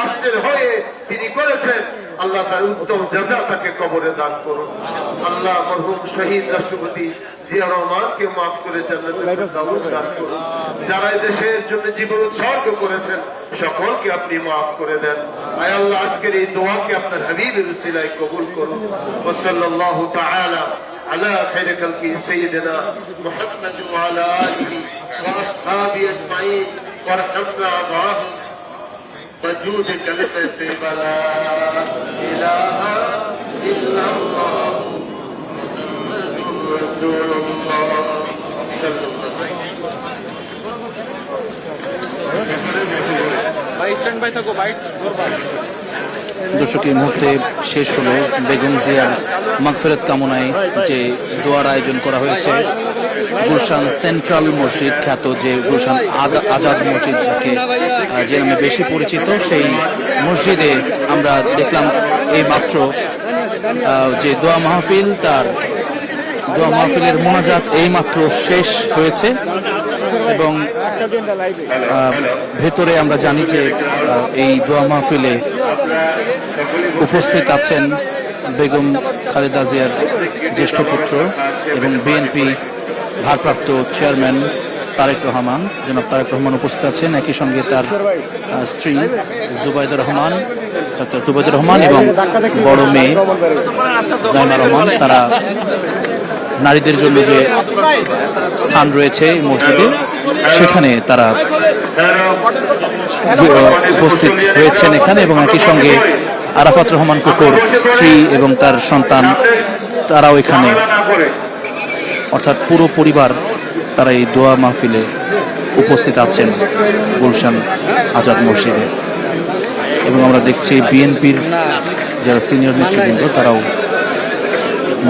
রাষ্ট্রের হয়ে তিনি করেছেন আল্লাহ তার উত্তম জাজা তাকে কবরে দান করুন আল্লাহ মরহুম শহীদ রাষ্ট্রপতি জিয়া রহমানকে মাফ করে জান্নাতুল ফেরদাউস দান করুন যারা এই দেশের জন্য জীবন উৎসর্গ করেছেন সকলকে আপনি মাফ করে দেন আয় আল্লাহ আজকের এই দোয়াকে আপনার হাবিবের উসিলায় কবুল করুন ওসল্লাল্লাহু তাআলা على خير خلقه سيدنا محمد وعلى اله واصحابه اجمعين وارحمنا معهم وجود كلمة لا إله إلا الله محمد رسول الله صلى الله عليه ভাই স্ট্যান্ড বাই থাকো বাইক ধরবা দর্শক এই মুহূর্তে শেষ হলো বেগম জিয়ার মাগফেরত কামনায় যে দোয়ার আয়োজন করা হয়েছে গুলশান সেন্ট্রাল মসজিদ খ্যাত যে গুলশান আজাদ মসজিদ যাকে যে নামে বেশি পরিচিত, সেই মসজিদে আমরা দেখলাম এই মাত্র যে দোয়া মাহফিল তার, দোয়া মাহফিলের মোনাজাত এই মাত্র শেষ হয়েছে এবং ভেতরে আমরা জানি যে এই দোয়া মাহফিলে উপস্থিত আছেন বেগম খালেদা জিয়ার জ্যেষ্ঠ পুত্র এবং বিএনপি ভারপ্রাপ্ত চেয়ারম্যান তারেক রহমান। জনাব তারেক রহমান উপস্থিত আছেন। একই সঙ্গে তার স্ত্রী জুবাইদুর রহমান ডক্টর জুবাইদুর রহমান এবং বড় মেয়ে জাইমা রহমান। তারা নারীদের জন্য যে স্থান রয়েছে মসজিদে, সেখানে তারা উপস্থিত হয়েছেন এখানে এবং একই সঙ্গে আরাফাত রহমান কুকুর, স্ত্রী এবং তার সন্তান, তারাও এখানে অর্থাৎ পুরো পরিবার তারা এই দোয়া মাহফিলে উপস্থিত আছেন গুলশান আজাদ মসজিদে। এবং আমরা দেখছি বিএনপির যারা সিনিয়র নেতৃবৃন্দ, তারাও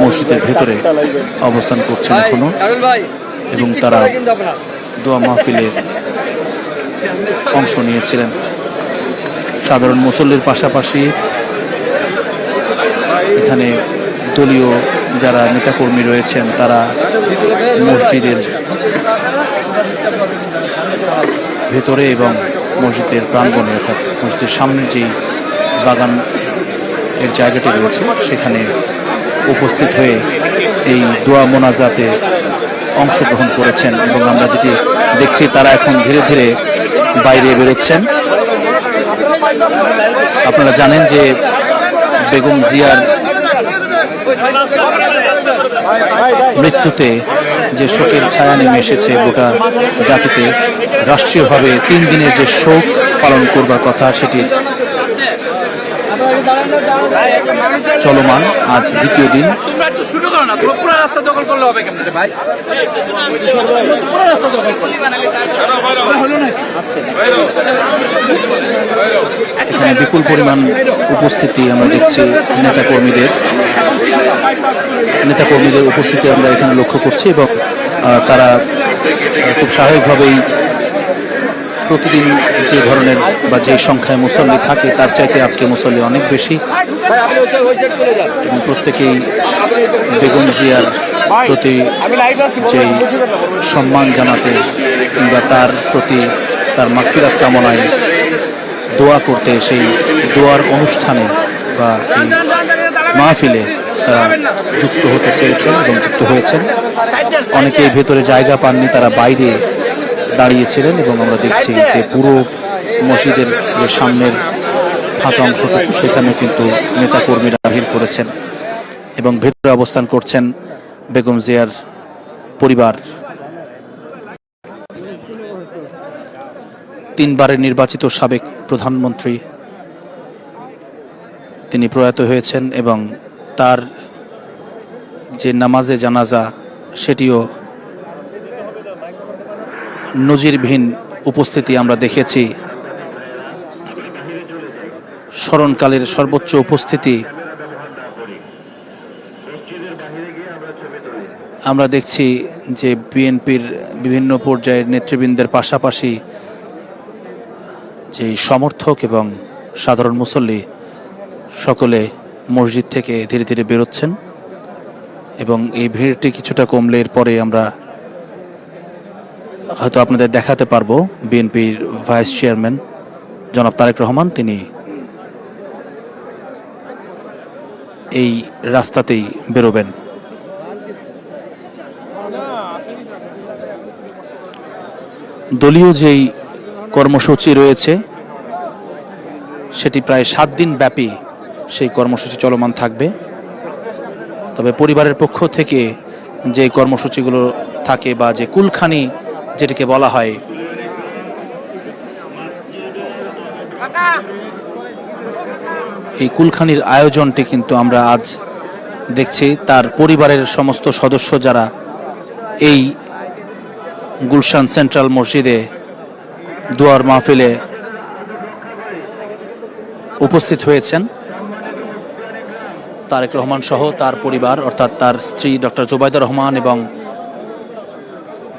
মসজিদের ভেতরে অবস্থান করছেন এখনও। এবং তারা দোয়া মাহফিলে অংশ নিয়েছিলেন। সাধারণ মুসল্লির পাশাপাশি এখানে দলীয় যারা নেতাকর্মী রয়েছেন, তারা মসজিদের ভেতরে এবং মসজিদের প্রাঙ্গণে, অর্থাৎ মসজিদের সামনের যেই বাগান এর জায়গাটি রয়েছে, সেখানে উপস্থিত হয়ে এই দোয়া মোনাজাতে অংশগ্রহণ করেছেন এবং আমরা যেটি দেখছি, তারা এখন ধীরে ধীরে বাইরে বেরোচ্ছেন। আপনারা জানেন যে বেগম জিয়ার মৃত্যুতে যে শোকের ছায়া নেমে এসেছে গোটা জাতিতে, রাষ্ট্রীয়ভাবে তিন দিনের যে শোক পালন করবার কথা, সেটির চলমান আজ দ্বিতীয় দিন। তোমরা একটু ছোট করো না তোমরা পুরো রাস্তা দখল করলে হবে কেমনে ভাই? পুরো রাস্তা দখল করো হলো না এখানে বিপুল পরিমাণ উপস্থিতি আমরা দেখছি নেতা নেতাকর্মীদের। নেতাকর্মীদের উপস্থিতি আমরা এখানে লক্ষ্য করছি এবং তারা খুব স্বাভাবিকভাবেই প্রতিদিন যে ধরনের বা যে সংখ্যায় মুসল্লি থাকে, তার চাইতে আজকে মুসল্লি অনেক বেশি। এবং প্রত্যেকেই বেগম জিয়ার প্রতি যেই সম্মান জানাতে কিংবা তার প্রতি তার মাগফিরাত কামনায় দোয়া করতে, সেই দোয়ার অনুষ্ঠানে বা এই মাহফিলে তারা যুক্ত হতে চেয়েছেন এবং যুক্ত হয়েছেন। অনেকেই ভেতরে জায়গা পাননি, তারা বাইরে দাঁড়িয়েছিলেন এবং আমরা দেখছি যে পুরো মসজিদের যে সামনের ফাঁকা অংশটুকু, সেখানে কিন্তু নেতাকর্মীরা ভিড় করেছেন এবং ভেতরে অবস্থান করছেন বেগম জিয়ার পরিবার। তিনবারের নির্বাচিত সাবেক প্রধানমন্ত্রী তিনি প্রয়াত হয়েছেন এবং তার যে নামাজে জানাজা, সেটিও নজিরবিহীন উপস্থিতি আমরা দেখেছি। স্মরণকালের সর্বোচ্চ উপস্থিতি আমরা দেখছি যে বিএনপির বিভিন্ন পর্যায়ের নেতৃবৃন্দের পাশাপাশি যে সমর্থক এবং সাধারণ মুসল্লি সকলে মসজিদ থেকে ধীরে ধীরে বেরোচ্ছেন এবং এই ভিড়টি কিছুটা কমলে এরপরে আমরা হয়তো আপনাদের দেখাতে পারব বিএনপির ভাইস চেয়ারম্যান জনাব তারেক রহমান, তিনি এই রাস্তাতেই বেরোবেন। দলীয় যেই কর্মসূচি রয়েছে, সেটি প্রায় সাত দিন ব্যাপী সেই কর্মসূচি চলমান থাকবে। তবে পরিবারের পক্ষ থেকে যে কর্মসূচিগুলো থাকে বা যে কুলখানি যেটিকে বলা হয় এই কুলখানির আয়োজনটি কিন্তু আমরা আজ দেখছি। তার পরিবারের সমস্ত সদস্য যারা এই গুলশান সেন্ট্রাল মসজিদে দুয়ার মাহফিলে উপস্থিত হয়েছেন। তারেক রহমান সহ তার পরিবার, অর্থাৎ তার স্ত্রী ডক্টর জোবাইদা রহমান এবং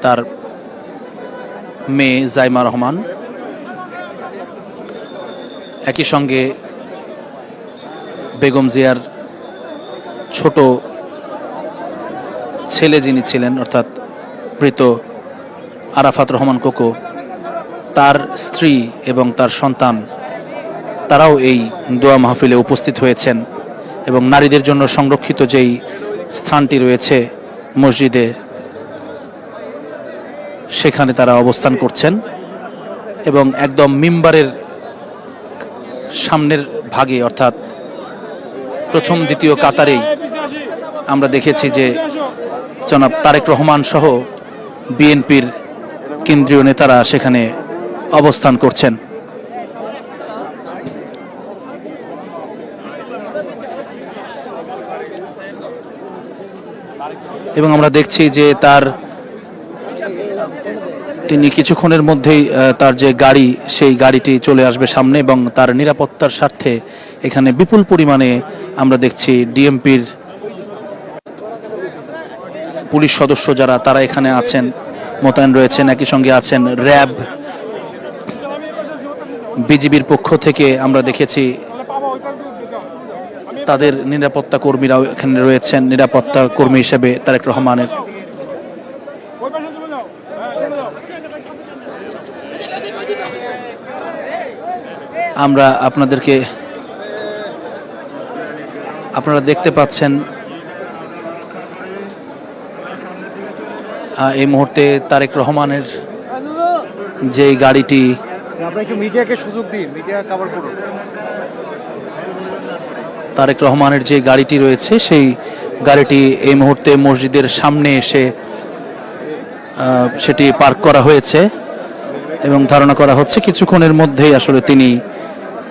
তার মেয়ে জাইমা রহমান। একই সঙ্গে বেগম জিয়ার ছোট ছেলে যিনি ছিলেন, অর্থাৎ মৃত আরাফাত রহমান কোকো, তার স্ত্রী এবং তার সন্তান, তারাও এই দোয়া মাহফিলে উপস্থিত হয়েছেন এবং নারীদের জন্য সংরক্ষিত যেই স্থানটি রয়েছে মসজিদে সেখানে তারা অবস্থান করছেন এবং একদম মিম্বারের সামনের ভাগে, অর্থাৎ প্রথম দ্বিতীয় কাতারেই আমরা দেখেছি যে জনাব তারেক রহমান সহ বিএনপির কেন্দ্রীয় নেতারা সেখানে অবস্থান করছেন। এবং আমরা দেখছি যে তার তিনি কিছুক্ষণের মধ্যেই তার যে গাড়ি, সেই গাড়িটি চলে আসবে সামনে এবং তার নিরাপত্তার স্বার্থে এখানে বিপুল পরিমাণে আমরা দেখছি ডিএমপির পুলিশ সদস্য যারা, তারা এখানে আছেন, মোতায়েন রয়েছেন, একই সঙ্গে আছেন র্যাব। বিজিবির পক্ষ থেকে আমরা দেখেছি তাদের নিরাপত্তা কর্মীরাও এখানে রয়েছেন, নিরাপত্তা কর্মী হিসেবে তারেক রহমানের। আমরা আপনাদেরকে আপনারা দেখতে পাচ্ছেন এই মুহূর্তে তারেক রহমানের যে গাড়িটি মিডিয়াকে সুযোগ দিন মিডিয়া কভার করুন। তারেক রহমানের যে গাড়িটি রয়েছে সেই গাড়িটি এই মুহূর্তে মসজিদের সামনে এসে সেটি পার্ক করা হয়েছে এবং ধারণা করা হচ্ছে কিছুক্ষণের মধ্যেই আসলে তিনি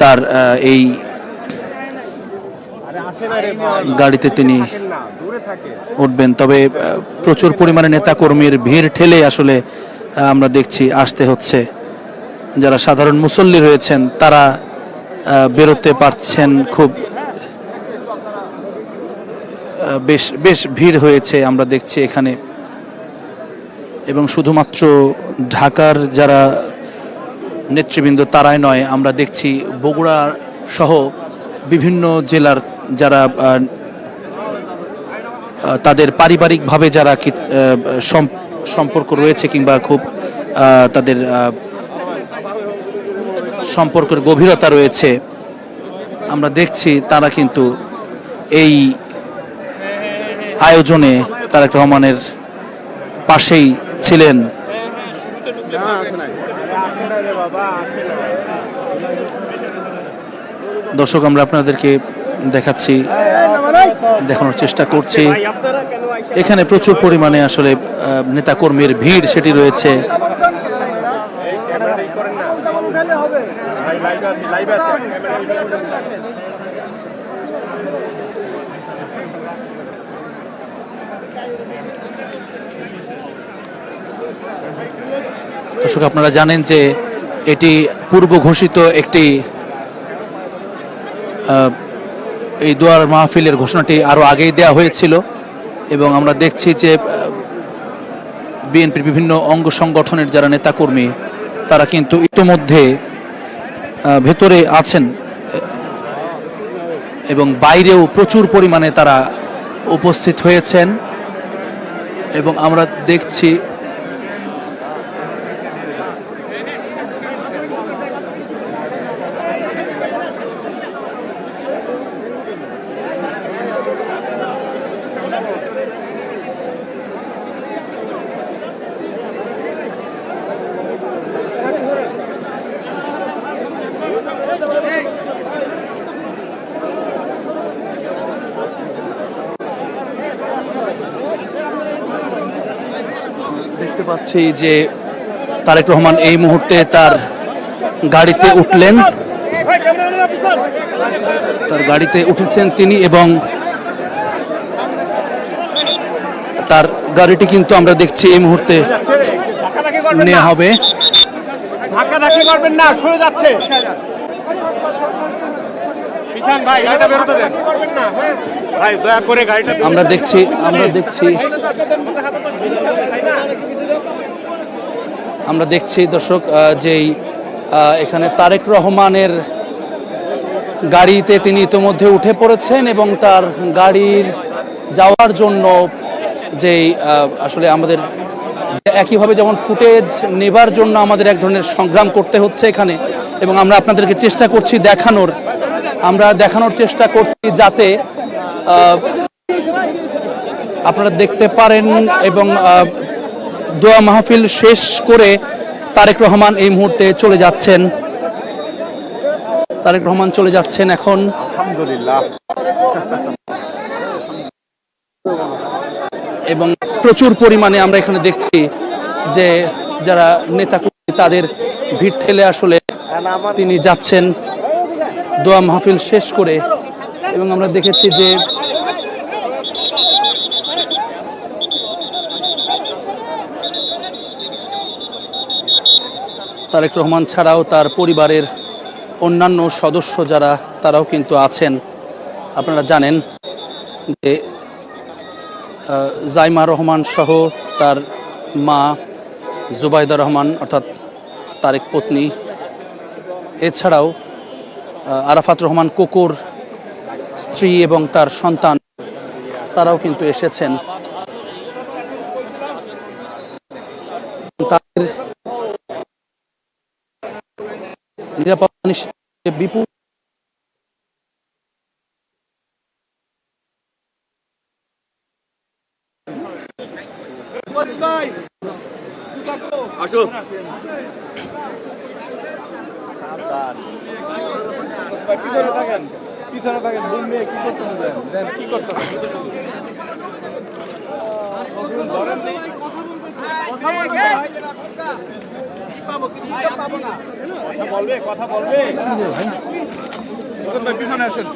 তার এই গাড়িতে তিনি উঠবেন। তবে প্রচুর পরিমাণে নেতাকর্মীর ভিড় ঠেলে আসলে আমরা দেখছি, আসতে হচ্ছে। যারা সাধারণ মুসল্লি রয়েছেন, তারা বেরোতে পারছেন খুব বেশ বেশ ভিড় হয়েছে আমরা দেখছি এখানে। এবং শুধুমাত্র ঢাকার যারা নেতৃবৃন্দ তারাই নয়, আমরা দেখছি বগুড়া সহ বিভিন্ন জেলার যারা তাদের পারিবারিকভাবে যারা সম্পর্ক রয়েছে কিংবা খুব তাদের সম্পর্কের গভীরতা রয়েছে, আমরা দেখছি তারা কিন্তু এই আয়োজনে তারেক রহমানের পাশেই ছিলেন। দর্শক, আমরা আপনাদেরকে দেখাচ্ছি, দেখানোর চেষ্টা করছি। এখানে প্রচুর পরিমাণে আসলে নেতাকর্মীর ভিড় সেটি রয়েছে। ক্যামেরাটা ই দর্শক, আপনারা জানেন যে এটি পূর্ব ঘোষিত একটি এই দুয়ার মাহফিলের ঘোষণাটি আরও আগেই দেওয়া হয়েছিল এবং আমরা দেখছি যে বিএনপির বিভিন্ন অঙ্গ সংগঠনের যারা নেতাকর্মী, তারা কিন্তু ইতোমধ্যে ভেতরে আছেন, এবং বাইরেও প্রচুর পরিমাণে তারা উপস্থিত হয়েছেন এবং আমরা দেখছি দেখতে পাচ্ছি যে তারেক রহমান এই মুহূর্তে তার গাড়িতে উঠলেন। তার গাড়িতে উঠেছেন তিনি এবং তার গাড়িটি কিন্তু আমরা দেখছি এই মুহূর্তে নেওয়া হবে। ধাক্কাধাক্কি করবেন না, সরে যাচ্ছে পিছান ভাই গাড়িটা বেরোতে দেন ভাই দয়া করে গাড়িটা আমরা দেখছি আমরা দেখছি। আমরা দেখছি দর্শক যেই এখানে তারেক রহমানের গাড়িতে তিনি ইতোমধ্যে উঠে পড়েছেন এবং তার গাড়ির যাওয়ার জন্য যেই আসলে আমাদের একইভাবে যেমন ফুটেজ নেবার জন্য আমাদের এক ধরনের সংগ্রাম করতে হচ্ছে এখানে এবং আমরা আপনাদেরকে চেষ্টা করছি দেখানোর। আমরা দেখানোর চেষ্টা করছি যাতে আপনারা দেখতে পারেন এবং দোয়া মাহফিল শেষ করে তারেক রহমান এই মুহূর্তে চলে যাচ্ছেন। তারেক রহমান চলে যাচ্ছেন এখন। এবং প্রচুর পরিমাণে আমরা এখানে দেখছি যে যারা নেতা তাদের ভিড় ঠেলে আসলে তিনি যাচ্ছেন। দোয়া মাহফিল শেষ করে এবং আমরা দেখেছি যে তারেক রহমান ছাড়াও তার পরিবারের অন্যান্য সদস্য যারা, তারাও কিন্তু আছেন। আপনারা জানেন যে জাইমা রহমান সহ তার মা জুবাইদা রহমান, অর্থাৎ তারেক পত্নী, এছাড়াও আরাফাত রহমান কুকুর স্ত্রী এবং তার সন্তান তারাও কিন্তু এসেছেন। তাদের নিরাপত্তা নিশ্চিত বিপুল পিছনে থাকেন পিছনে থাকেন, বোন নিয়ে কি করতে দেন দেন কি করতে কথা বলবে কথা বলবে। ভাই, পিছনে আসেন।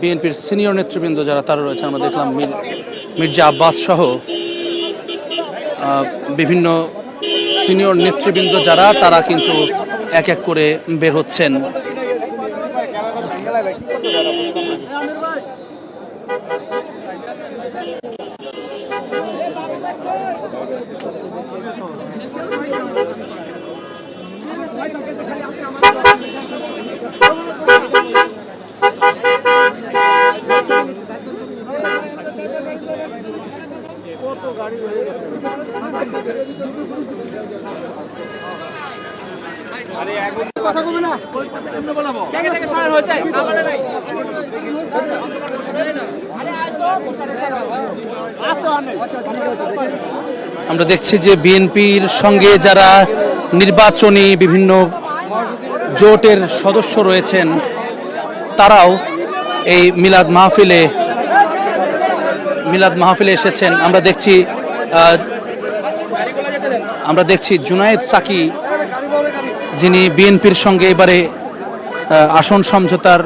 বিএনপির সিনিয়র নেতৃবৃন্দ যারা, তারা রয়েছে। আমরা দেখলাম মির- মির্জা আব্বাস সহ বিভিন্ন সিনিয়র নেতৃবৃন্দ যারা, তারা কিন্তু এক এক করে বের হচ্ছেন। আমরা দেখছি যে বিএনপির সঙ্গে যারা নির্বাচনী বিভিন্ন জোটের সদস্য রয়েছেন, তারাও এই মিলাদ মাহফিলে মিলাদ মাহফিলে এসেছেন। আমরা দেখছি আমরা দেখছি জুনায়েদ সাকি যিনি বিএনপির সঙ্গে এবারে আসন সমঝোতার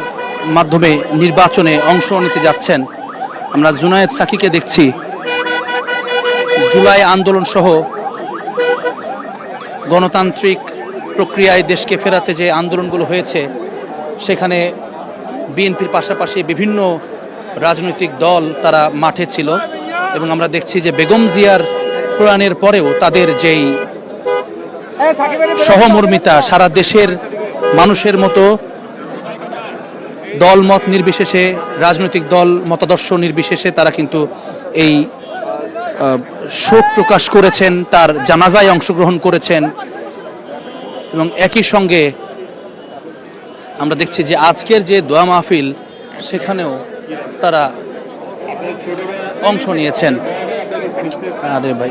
মাধ্যমে নির্বাচনে অংশ নিতে যাচ্ছেন, আমরা জুনায়েদ সাকিকে দেখছি। জুলাই আন্দোলন সহ গণতান্ত্রিক প্রক্রিয়ায় দেশকে ফেরাতে যে আন্দোলনগুলো হয়েছে, সেখানে বিএনপির পাশাপাশি বিভিন্ন রাজনৈতিক দল তারা মাঠে ছিল এবং আমরা দেখছি যে বেগম জিয়ার প্রয়াণের পরেও তাদের যেই সহমর্মিতা সারা দেশের মানুষের মতো দল মত নির্বিশেষে, রাজনৈতিক দল মতাদর্শ নির্বিশেষে তারা কিন্তু এই শোক প্রকাশ করেছেন, তার জানাজায় অংশগ্রহণ করেছেন। এবং একই সঙ্গে আমরা দেখছি যে আজকের যে দোয়া মাহফিল, সেখানেও তারা অংশ নিয়েছেন। আরে ভাই।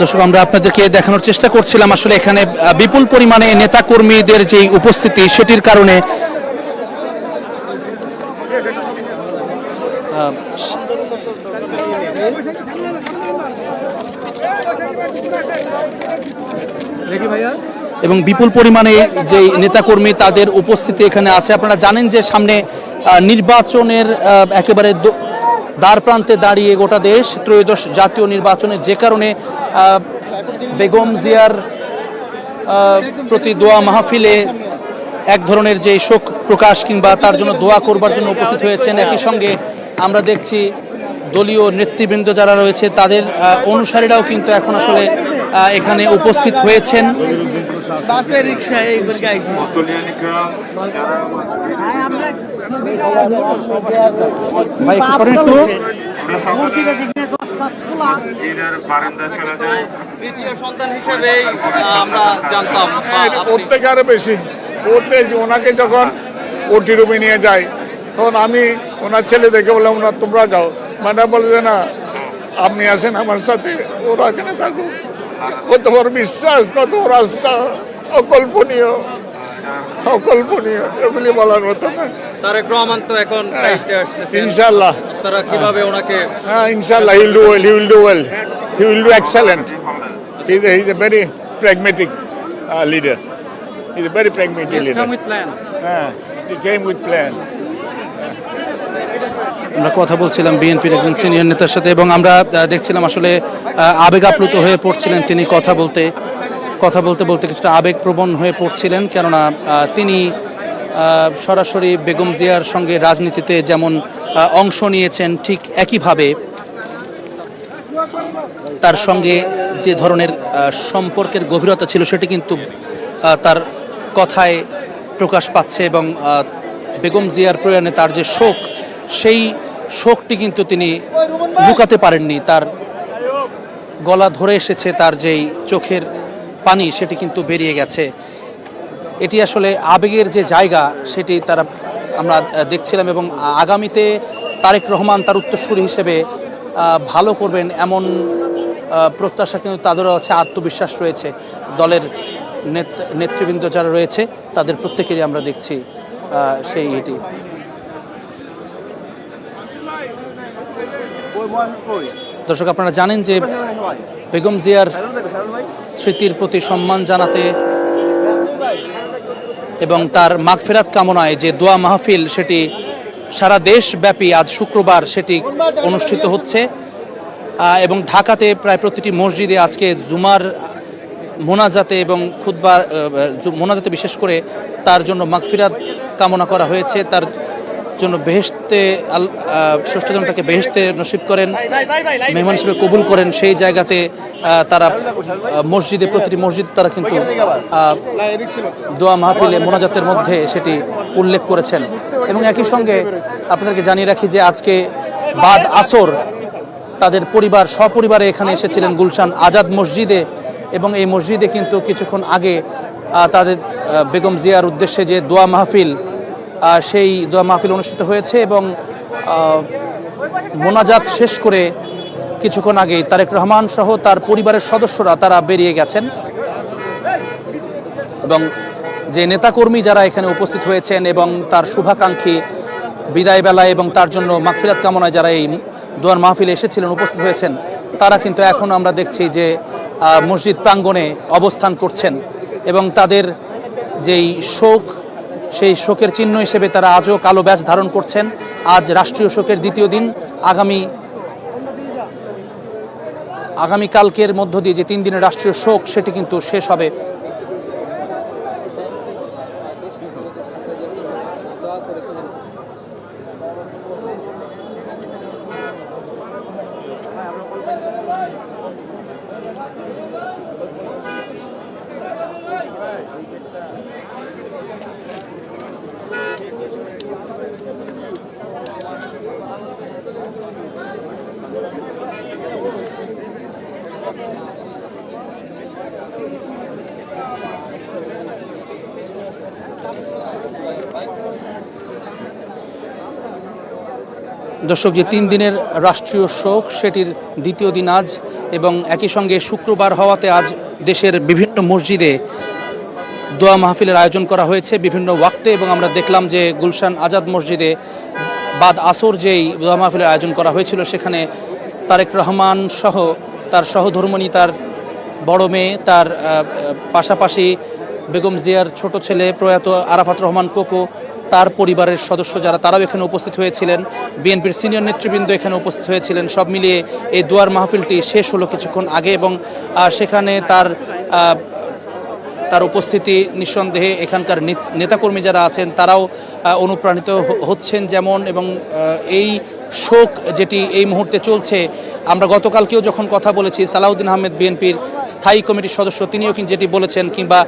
দর্শক, আমরা আপনাদেরকে দেখানোর চেষ্টা করছিলাম আসলে এখানে বিপুল পরিমাণে নেতা কর্মীদের যে উপস্থিতি, সেটির কারণে। এবং বিপুল পরিমাণে যে নেতাকর্মী তাদের উপস্থিতি এখানে আছে। আপনারা জানেন যে সামনে নির্বাচনের একেবারে দ্বার প্রান্তে দাঁড়িয়ে গোটা দেশ ত্রয়োদশ জাতীয় নির্বাচনে যে কারণে বেগম জিয়ার প্রতি দোয়া মাহফিলে এক ধরনের যে শোক প্রকাশ কিংবা তার জন্য দোয়া করবার জন্য উপস্থিত হয়েছেন একই সঙ্গে আমরা দেখছি দলীয় নেতৃবৃন্দ যারা রয়েছে তাদের অনুসারীরাও কিন্তু এখন আসলে এখানে উপস্থিত হয়েছেন। ভাই একটু সরেন জানতাম। ওর আরও বেশি। ওতে ওনাকে যখন ওটি রুমে নিয়ে যায় তখন আমি ওনার ছেলে দেখে বললাম ওনার তোমরা যাও। মানে বলে যে না আপনি আসেন আমার সাথে ওরা এখানে থাকুক। কত বড় বিশ্বাস কত বড় আস্থা অকল্পনীয়। অকল্পনীয় এগুলি বলার মতো না। তারেক রহমান তো এখন ইনশাল্লাহ তারা কীভাবে ওনাকে হ্যাঁ ইনশাল্লাহ he'll do well do well he will do excellent he is he is a very pragmatic leader he is a very pragmatic leader হ্যাঁ হি কেম উইথ প্ল্যান আমরা কথা বলছিলাম বিএনপির একজন সিনিয়র নেতার সাথে এবং আমরা দেখছিলাম আসলে আবেগ আপ্লুত হয়ে পড়ছিলেন তিনি কথা বলতে। কথা বলতে বলতে কিছুটা আবেগপ্রবণ হয়ে পড়ছিলেন, কেননা তিনি সরাসরি বেগম জিয়ার সঙ্গে রাজনীতিতে যেমন অংশ নিয়েছেন ঠিক একইভাবে, তার সঙ্গে যে ধরনের সম্পর্কের গভীরতা ছিল সেটি কিন্তু তার কথায় প্রকাশ পাচ্ছে এবং বেগম জিয়ার প্রয়াণে তার যে শোক, সেই শোকটি কিন্তু তিনি লুকাতে পারেননি। তার গলা ধরে এসেছে তার যেই চোখের পানি সেটি কিন্তু বেরিয়ে গেছে। এটি আসলে আবেগের যে জায়গা সেটি তারা আমরা দেখছিলাম এবং আগামীতে তারেক রহমান তার উত্তরসূরি হিসেবে ভালো করবেন এমন প্রত্যাশা কিন্তু তাদেরও আছে আত্মবিশ্বাস রয়েছে। দলের নেত- নেতৃবৃন্দ যারা রয়েছে তাদের প্রত্যেকেরই আমরা দেখছি সেই এটি। দর্শক আপনারা জানেন যে বেগম জিয়ার স্মৃতির প্রতি সম্মান জানাতে এবং তার মাগফেরাত কামনায় যে দোয়া মাহফিল, সেটি সারা দেশব্যাপী আজ শুক্রবার সেটি অনুষ্ঠিত হচ্ছে। এবং ঢাকাতে প্রায় প্রতিটি মসজিদে আজকে জুমার মোনাজাতে এবং খুদ্বার মোনাজাতে বিশেষ করে তার জন্য মাগফিরাত কামনা করা হয়েছে। তার জন্য বেহেশতে আল ষষ্ঠ জন তাকে বেহেশতে নসিব করেন, মেহমান হিসেবে কবুল করেন, সেই জায়গাতে তারা মসজিদে, প্রতিটি মসজিদ তারা কিন্তু দোয়া মাহফিলে মোনাজাতের মধ্যে সেটি উল্লেখ করেছেন। এবং একই সঙ্গে আপনাদেরকে জানিয়ে রাখি যে আজকে বাদ আসর, তাদের পরিবার, সপরিবারে এখানে এসেছিলেন গুলশান আজাদ মসজিদে এবং এই মসজিদে কিন্তু কিছুক্ষণ আগে তাদের বেগম জিয়ার উদ্দেশ্যে যে দোয়া মাহফিল সেই দোয়া মাহফিল অনুষ্ঠিত হয়েছে এবং মোনাজাত শেষ করে কিছুক্ষণ আগেই তারেক রহমান সহ তার পরিবারের সদস্যরা তারা বেরিয়ে গেছেন। এবং যে নেতাকর্মী যারা এখানে উপস্থিত হয়েছেন এবং তার শুভাকাঙ্ক্ষী বিদায় বেলায় এবং তার জন্য মাগফিরাত কামনায় যারা এই দোয়ার মাহফিলে এসেছিলেন, উপস্থিত হয়েছেন, তারা কিন্তু এখন আমরা দেখছি যে মসজিদ প্রাঙ্গণে অবস্থান করছেন এবং তাদের যেই শোক সেই শোকের চিহ্ন হিসেবে তারা আজও কালো ব্যাস ধারণ করছেন। আজ রাষ্ট্রীয় শোকের দ্বিতীয় দিন। আগামী আগামীকালকের মধ্য দিয়ে যে তিন দিনের রাষ্ট্রীয় শোক, সেটি কিন্তু শেষ হবে। দর্শক, যে তিন দিনের রাষ্ট্রীয় শোক, সেটির দ্বিতীয় দিন আজ এবং একই সঙ্গে শুক্রবার হওয়াতে আজ দেশের বিভিন্ন মসজিদে দোয়া মাহফিলের আয়োজন করা হয়েছে বিভিন্ন ওয়াক্তে এবং আমরা দেখলাম যে গুলশান আজাদ মসজিদে বাদ আসর যেই দোয়া মাহফিলের আয়োজন করা হয়েছিল, সেখানে তারেক রহমান সহ তার সহধর্মণী, তার বড় মেয়ে, তার পাশাপাশি বেগম জিয়ার ছোট ছেলে প্রয়াত আরাফাত রহমান কোকো তার পরিবারের সদস্য যারা, তারাও এখানে উপস্থিত হয়েছিলেন। বিএনপির সিনিয়র নেতৃবৃন্দ এখানে উপস্থিত হয়েছিলেন। সব মিলিয়ে এই দুয়ার মাহফিলটি শেষ হলো কিছুক্ষণ আগে এবং সেখানে তার তার উপস্থিতি নিঃসন্দেহে এখানকার নেতাকর্মী যারা আছেন, তারাও অনুপ্রাণিত হচ্ছেন যেমন এবং এই শোক যেটি এই মুহূর্তে চলছে আমরা গতকালকেও যখন কথা বলেছি, সালাউদ্দিন আহমেদ বিএনপির স্থায়ী কমিটির সদস্য, তিনিও কিন্তু যেটি বলেছেন, কিংবা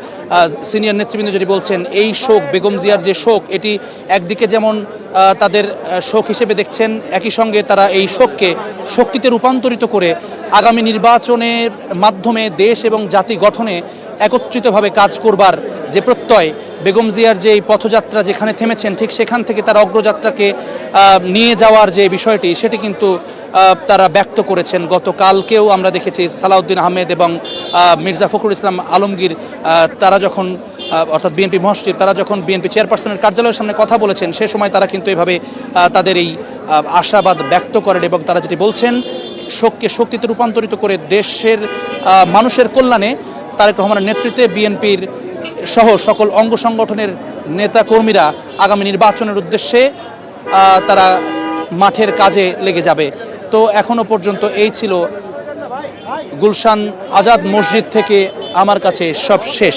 সিনিয়র নেতৃবৃন্দ যেটি বলছেন, এই শোক, বেগম জিয়ার যে শোক, এটি একদিকে যেমন তাদের শোক হিসেবে দেখছেন, একই সঙ্গে তারা এই শোককে শক্তিতে রূপান্তরিত করে আগামী নির্বাচনের মাধ্যমে দেশ এবং জাতি গঠনে একত্রিতভাবে কাজ করবার যে প্রত্যয়, বেগম জিয়ার যে এই পথযাত্রা যেখানে থেমেছেন, ঠিক সেখান থেকে তার অগ্রযাত্রাকে নিয়ে যাওয়ার যে বিষয়টি, সেটি কিন্তু তারা ব্যক্ত করেছেন। গতকালকেও আমরা দেখেছি সালাউদ্দিন আহমেদ এবং মির্জা ফখরুল ইসলাম আলমগীর তারা যখন অর্থাৎ বিএনপি মহাসচিব, তারা যখন বিএনপি চেয়ারপারসনের কার্যালয়ের সামনে কথা বলেছেন, সে সময় তারা কিন্তু এভাবে তাদের এই আশাবাদ ব্যক্ত করেন এবং তারা যেটি বলছেন, শোককে শক্তিতে রূপান্তরিত করে দেশের মানুষের কল্যাণে তারেক রহমানের নেতৃত্বে বিএনপির সহ সকল অঙ্গ সংগঠনের নেতা কর্মীরা আগামী নির্বাচনের উদ্দেশ্যে তারা মাঠের কাজে লেগে যাবে। তো এখনও পর্যন্ত এই ছিল গুলশান আজাদ মসজিদ থেকে আমার কাছে সব শেষ।